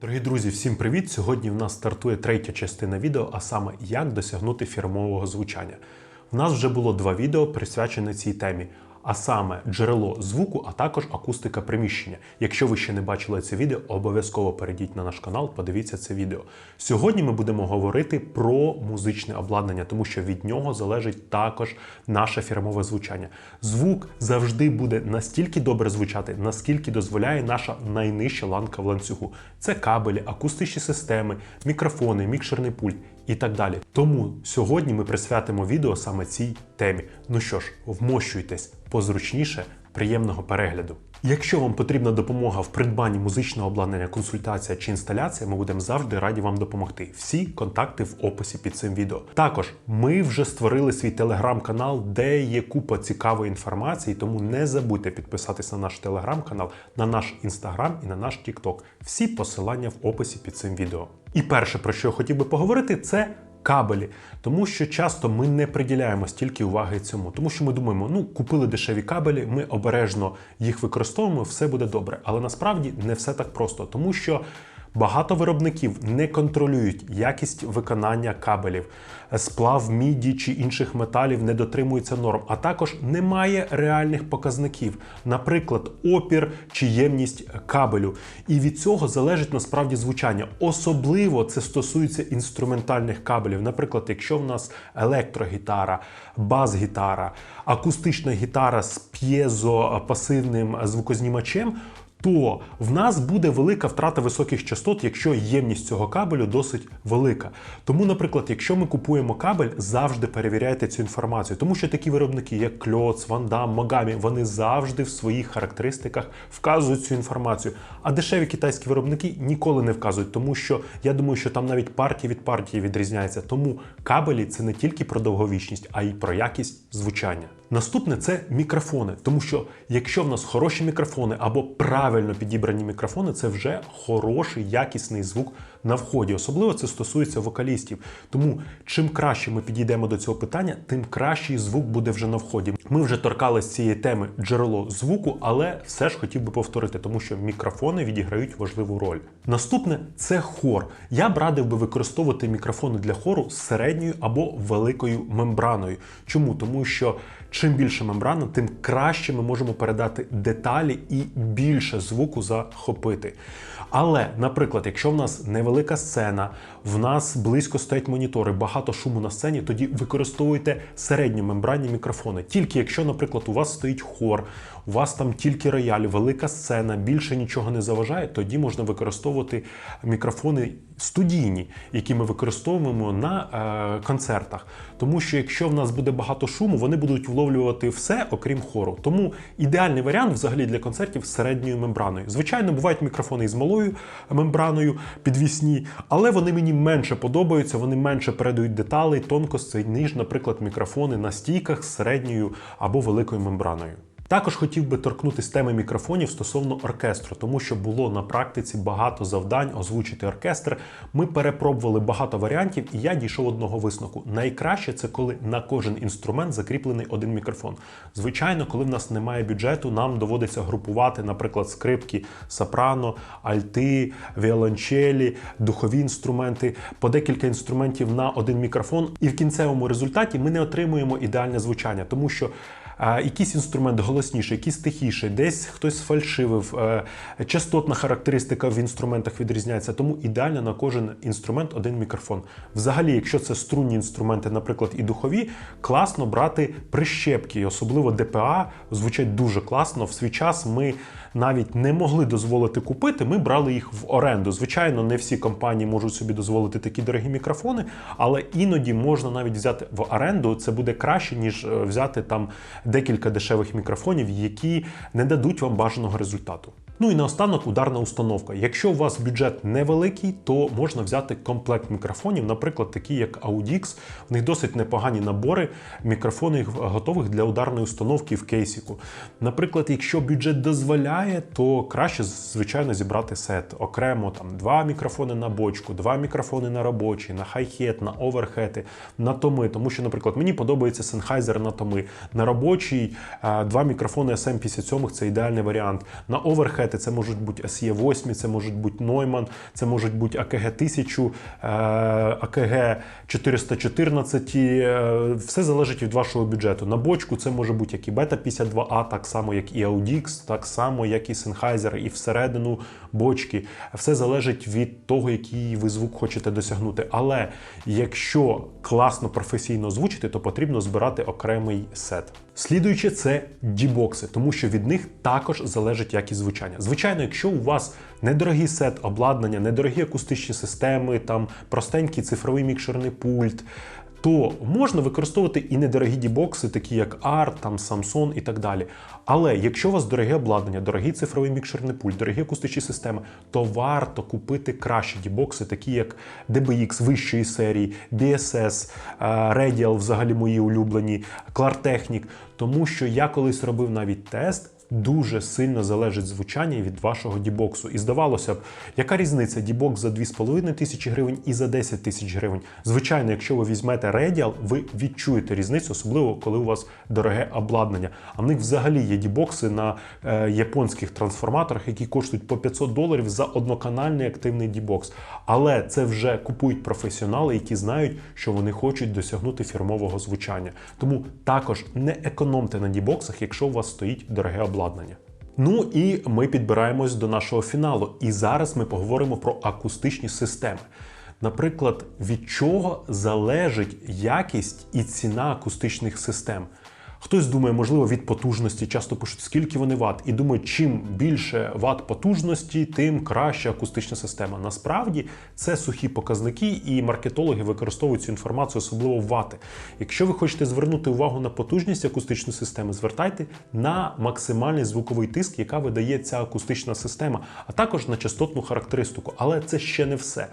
Дорогі друзі, всім привіт! Сьогодні в нас стартує третя частина відео, а саме як досягнути фірмового звучання. В нас вже було два відео присвячені цій темі, а саме джерело звуку, а також акустика приміщення. Якщо ви ще не бачили це відео, обов'язково перейдіть на наш канал, подивіться це відео. Сьогодні ми будемо говорити про музичне обладнання, тому що від нього залежить також наше фірмове звучання. Звук завжди буде настільки добре звучати, наскільки дозволяє наша найнижча ланка в ланцюгу. Це кабелі, акустичні системи, мікрофони, мікшерний пульт і так далі. Тому сьогодні ми присвятимо відео саме цій темі. Ну що ж, вмощуйтесь позручніше, приємного перегляду. Якщо вам потрібна допомога в придбанні музичного обладнання, консультація чи інсталяція, ми будемо завжди раді вам допомогти. Всі контакти в описі під цим відео. Також ми вже створили свій телеграм-канал, де є купа цікавої інформації, тому не забудьте підписатись на наш телеграм-канал, на наш інстаграм і на наш тікток. Всі посилання в описі під цим відео. І перше, про що я хотів би поговорити, це кабелі, тому що часто ми не приділяємо стільки уваги цьому, тому що ми думаємо, ну купили дешеві кабелі, ми обережно їх використовуємо, все буде добре. Але насправді не все так просто, тому що. Багато виробників не контролюють якість виконання кабелів, сплав міді чи інших металів не дотримується норм, а також немає реальних показників, наприклад, опір чи ємність кабелю. І від цього залежить насправді звучання. Особливо це стосується інструментальних кабелів. Наприклад, якщо в нас електрогітара, бас-гітара, акустична гітара з п'єзопасивним звукознімачем то в нас буде велика втрата високих частот, якщо ємність цього кабелю досить велика. Тому, наприклад, якщо ми купуємо кабель, завжди перевіряйте цю інформацію, тому що такі виробники, як Кльоц, Вандам, Магамі, вони завжди в своїх характеристиках вказують цю інформацію. А дешеві китайські виробники ніколи не вказують, тому що я думаю, що там навіть партія від партії відрізняється. Тому кабелі це не тільки про довговічність, а й про якість звучання. Наступне це мікрофони, тому що якщо в нас хороші мікрофони або правильно підібрані мікрофони, це вже хороший якісний звук на вході. Особливо це стосується вокалістів. Тому чим краще ми підійдемо до цього питання, тим кращий звук буде вже на вході. Ми вже торкались цієї теми джерело звуку, але все ж хотів би повторити, тому що мікрофони відіграють важливу роль. Наступне це хор. Я б радив би використовувати мікрофони для хору з середньою або великою мембраною. Чому? Тому що чим більше мембрана, тим краще ми можемо передати деталі і більше звуку захопити. Але, наприклад, якщо в нас невелика сцена, в нас близько стоять монітори, багато шуму на сцені, тоді використовуйте середньомембранні мікрофони. Тільки якщо, наприклад, у вас стоїть хор, у вас там тільки рояль, велика сцена, більше нічого не заважає, тоді можна використовувати мікрофони студійні, які ми використовуємо на е, концертах. Тому що якщо в нас буде багато шуму, вони будуть вловлювати все, окрім хору. Тому ідеальний варіант взагалі для концертів з середньою мембраною. Звичайно, бувають мікрофони із малою мембраною підвісні, але вони мені менше подобаються, вони менше передають деталей, тонкостей, ніж, наприклад, мікрофони на стійках з середньою або великою мембраною. Також хотів би торкнутися теми мікрофонів стосовно оркестру, тому що було на практиці багато завдань озвучити оркестр. Ми перепробували багато варіантів, і я дійшов одного висновку. Найкраще це коли на кожен інструмент закріплений один мікрофон. Звичайно, коли в нас немає бюджету, нам доводиться групувати, наприклад, скрипки, сопрано, альти, віолончелі, духові інструменти, по декілька інструментів на один мікрофон. І в кінцевому результаті ми не отримуємо ідеальне звучання, тому що якийсь інструмент голосніший, якийсь тихіший, десь хтось фальшивив, е, частотна характеристика в інструментах відрізняється, тому ідеально на кожен інструмент один мікрофон. Взагалі, якщо це струнні інструменти, наприклад, і духові, класно брати прищепки, особливо ДПА звучать дуже класно. В свій час ми навіть не могли дозволити купити, ми брали їх в оренду. Звичайно, не всі компанії можуть собі дозволити такі дорогі мікрофони, але іноді можна навіть взяти в оренду. Це буде краще, ніж е, взяти там декілька дешевих мікрофонів, які не дадуть вам бажаного результату. Ну і наостанок ударна установка. Якщо у вас бюджет невеликий, то можна взяти комплект мікрофонів, наприклад, такі як Audix. В них досить непогані набори мікрофонів готових для ударної установки в кейсіку. Наприклад, якщо бюджет дозволяє, то краще звичайно зібрати сет окремо там два мікрофони на бочку, два мікрофони на робочий, на хай-хет, на оверхети, на томи. Тому що, наприклад, мені подобається Sennheiser на томи. На робочий е, два мікрофони SM57 це ідеальний варіант. На оверхет пам'ятаєте, це можуть бути SE 8, це можуть бути Neumann, це можуть бути АКГ 1000, е, АКГ 414. е, Все залежить від вашого бюджету. На бочку це може бути як і Beta 52A, так само як і Audix, так само як і Sennheiser, і всередину бочки. Все залежить від того, який ви звук хочете досягнути. Але якщо класно професійно звучити, то потрібно збирати окремий сет. Слідуюче це дібокси, тому що від них також залежить якість звучання. Звичайно, якщо у вас недорогий сет обладнання, недорогі акустичні системи, там простенький цифровий мікшерний пульт. То можна використовувати і недорогі дібокси, такі як ART, там Samsung і так далі. Але якщо у вас дороге обладнання, дорогий цифровий мікшерний пульт, дорогі акустичні системи, то варто купити кращі дібокси, такі як DBX вищої серії, BSS, е, Radial, взагалі мої улюблені, Clartechnic. Тому що я колись робив навіть тест. Дуже сильно залежить звучання від вашого дібоксу. І здавалося б, яка різниця дібокс за 2,5 тисячі гривень і за 10 тисяч гривень. Звичайно, якщо ви візьмете Radial, ви відчуєте різницю, особливо коли у вас дороге обладнання. А в них взагалі є дібокси на е, японських трансформаторах, які коштують по 500 доларів за одноканальний активний дібокс. Але це вже купують професіонали, які знають, що вони хочуть досягнути фірмового звучання. Тому також не економте на дібоксах, якщо у вас стоїть дороге обладнання. Ну і ми підбираємось до нашого фіналу. І зараз ми поговоримо про акустичні системи. Наприклад, від чого залежить якість і ціна акустичних систем. Хтось думає, можливо, від потужності, часто пишуть, скільки вони ват, і думають, чим більше ват потужності, тим краща акустична система. Насправді це сухі показники, і маркетологи використовують цю інформацію, особливо в вати. Якщо ви хочете звернути увагу на потужність акустичної системи, звертайте на максимальний звуковий тиск, яка видає ця акустична система, а також на частотну характеристику. Але це ще не все.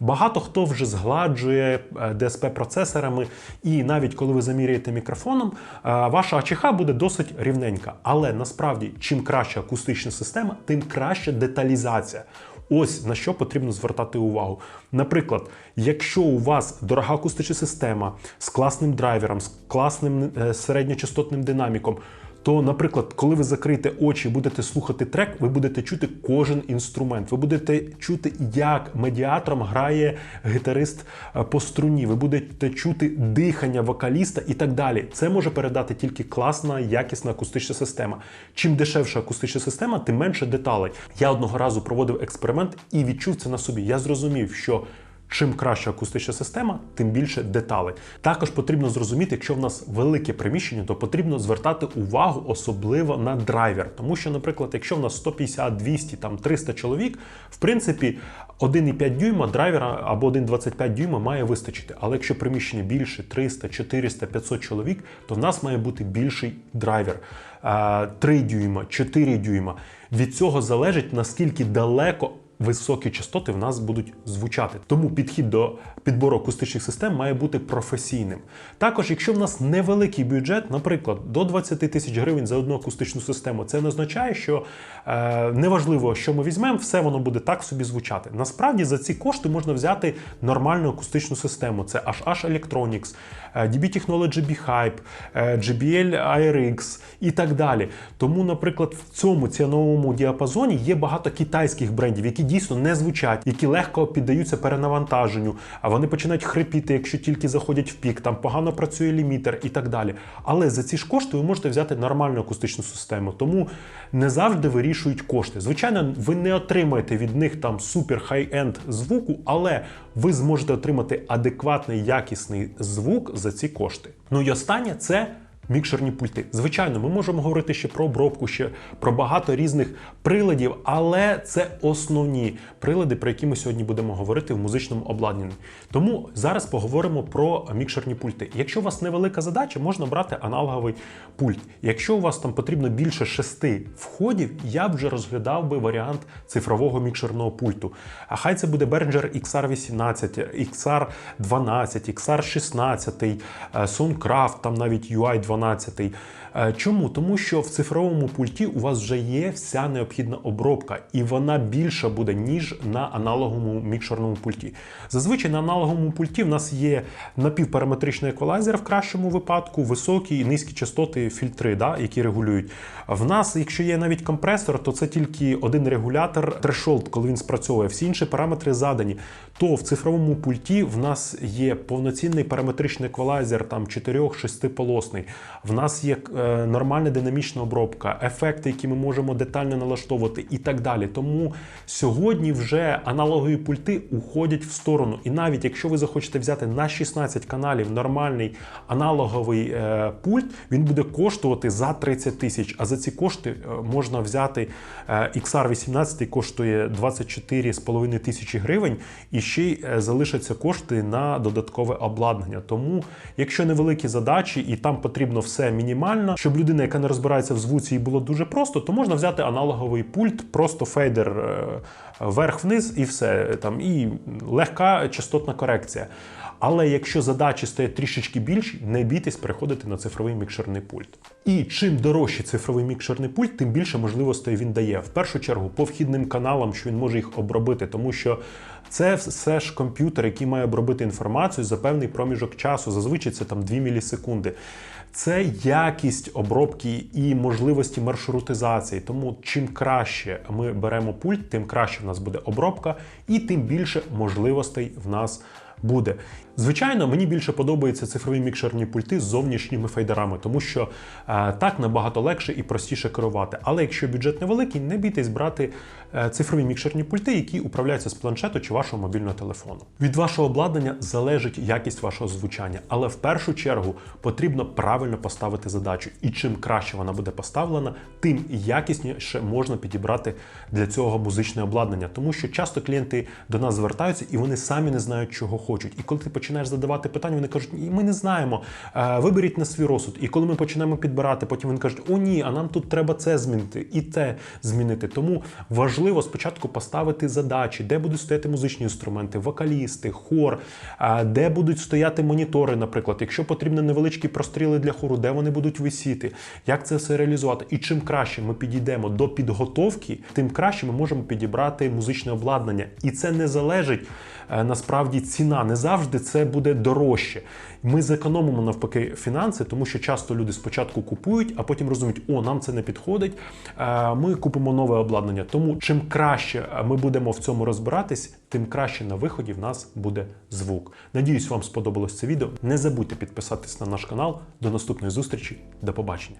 Багато хто вже згладжує е, DSP-процесорами, і навіть коли ви заміряєте мікрофоном, е, ваша АЧХ буде досить рівненька. Але насправді, чим краща акустична система, тим краща деталізація. Ось на що потрібно звертати увагу. Наприклад, якщо у вас дорога акустична система з класним драйвером, з класним е, середньочастотним динаміком, то, наприклад, коли ви закриєте очі будете слухати трек, ви будете чути кожен інструмент. Ви будете чути, як медіатором грає гітарист е, по струні. Ви будете чути дихання вокаліста і так далі. Це може передати тільки класна, якісна акустична система. Чим дешевша акустична система, тим менше деталей. Я одного разу проводив експеримент і відчув це на собі. Я зрозумів, що Чим краща акустична система, тим більше деталей. Також потрібно зрозуміти, якщо в нас велике приміщення, то потрібно звертати увагу особливо на драйвер. Тому що, наприклад, якщо в нас 150, 200, там 300 чоловік, в принципі, 1,5 дюйма драйвера або 1,25 дюйма має вистачити. Але якщо приміщення більше 300, 400, 500 чоловік, то в нас має бути більший драйвер. 3 дюйма, 4 дюйма. Від цього залежить наскільки далеко високі частоти в нас будуть звучати. Тому підхід до підбору акустичних систем має бути професійним. Також, якщо в нас невеликий бюджет, наприклад, до 20 тисяч гривень за одну акустичну систему, це не означає, що е, неважливо, що ми візьмемо, все воно буде так собі звучати. Насправді за ці кошти можна взяти нормальну акустичну систему. Це HH Electronics, е, DB Technology B-Hype, е, JBL IRX і так далі. Тому, наприклад, в цьому ціновому діапазоні є багато китайських брендів, які дійсно не звучать, які легко піддаються перенавантаженню, а вони починають хрипіти, якщо тільки заходять в пік, там погано працює лімітер і так далі. Але за ці ж кошти ви можете взяти нормальну акустичну систему, тому не завжди вирішують кошти. Звичайно, ви не отримаєте від них там супер хай-енд звуку, але ви зможете отримати адекватний якісний звук за ці кошти. Ну і останнє це мікшерні пульти. Звичайно, ми можемо говорити ще про обробку, ще про багато різних приладів, але це основні прилади, про які ми сьогодні будемо говорити в музичному обладнанні. Тому зараз поговоримо про мікшерні пульти. Якщо у вас невелика задача, можна брати аналоговий пульт. Якщо у вас там потрібно більше шести входів, я вже розглядав би варіант цифрового мікшерного пульту. А хай це буде Behringer XR18, XR12, XR16, Soundcraft, там навіть UI12. 12 Е, Чому? Тому що в цифровому пульті у вас вже є вся необхідна обробка, і вона більша буде, ніж на аналоговому мікшерному пульті. Зазвичай на аналоговому пульті в нас є напівпараметричний еквалайзер в кращому випадку, високі і низькі частоти фільтри, да, які регулюють. В нас, якщо є навіть компресор, то це тільки один регулятор threshold, коли він спрацьовує. Всі інші параметри задані. То в цифровому пульті в нас є повноцінний параметричний еквалайзер, там 4-6 полосний. В нас є е, нормальна динамічна обробка, ефекти, які ми можемо детально налаштовувати і так далі. Тому сьогодні вже аналогові пульти уходять в сторону. І навіть якщо ви захочете взяти на 16 каналів нормальний аналоговий е, пульт, він буде коштувати за 30 тисяч. А за ці кошти е, можна взяти е, XR18 коштує 24,5 тисячі гривень, і ще й е, залишаться кошти на додаткове обладнання. Тому, якщо невеликі задачі і там потрібно все мінімально, щоб людина, яка не розбирається в звуці, їй було дуже просто, то можна взяти аналоговий пульт, просто фейдер е, вверх-вниз і все. Там і легка частотна корекція. Але якщо задачі стоять трішечки більші, не бійтесь переходити на цифровий мікшерний пульт. І чим дорожчий цифровий мікшерний пульт, тим більше можливостей він дає. В першу чергу по вхідним каналам, що він може їх обробити, тому що це все ж комп'ютер, який має обробити інформацію за певний проміжок часу. Зазвичай це там 2 мілісекунди. Це якість обробки і можливості маршрутизації. Тому чим краще ми беремо пульт, тим краще в нас буде обробка, і тим більше можливостей в нас буде. Звичайно, мені більше подобаються цифрові мікшерні пульти з зовнішніми фейдерами, тому що е, так набагато легше і простіше керувати. Але якщо бюджет невеликий, не бійтесь брати е, цифрові мікшерні пульти, які управляються з планшету чи вашого мобільного телефону. Від вашого обладнання залежить якість вашого звучання, але в першу чергу потрібно правильно поставити задачу. І чим краще вона буде поставлена, тим якісніше можна підібрати для цього музичне обладнання. Тому що часто клієнти до нас звертаються і вони самі не знають, чого хочуть. І коли ти починаєш задавати питання, вони кажуть, ми не знаємо. Е, Виберіть на свій розсуд. І коли ми починаємо підбирати, потім вони кажуть, о ні, а нам тут треба це змінити і те змінити. Тому важливо спочатку поставити задачі, де будуть стояти музичні інструменти, вокалісти, хор, е, де будуть стояти монітори, наприклад, якщо потрібні невеличкі простріли для хору, де вони будуть висіти, як це все реалізувати. І чим краще ми підійдемо до підготовки, тим краще ми можемо підібрати музичне обладнання. І це не залежить насправді ціна. Не завжди це буде дорожче. Ми зекономимо навпаки фінанси, тому що часто люди спочатку купують, а потім розуміють, о, нам це не підходить. е, Ми купимо нове обладнання. Тому чим краще ми будемо в цьому розбиратись, тим краще на виході в нас буде звук. Надіюсь, вам сподобалось це відео. Не забудьте підписатись на наш канал. До наступної зустрічі. До побачення.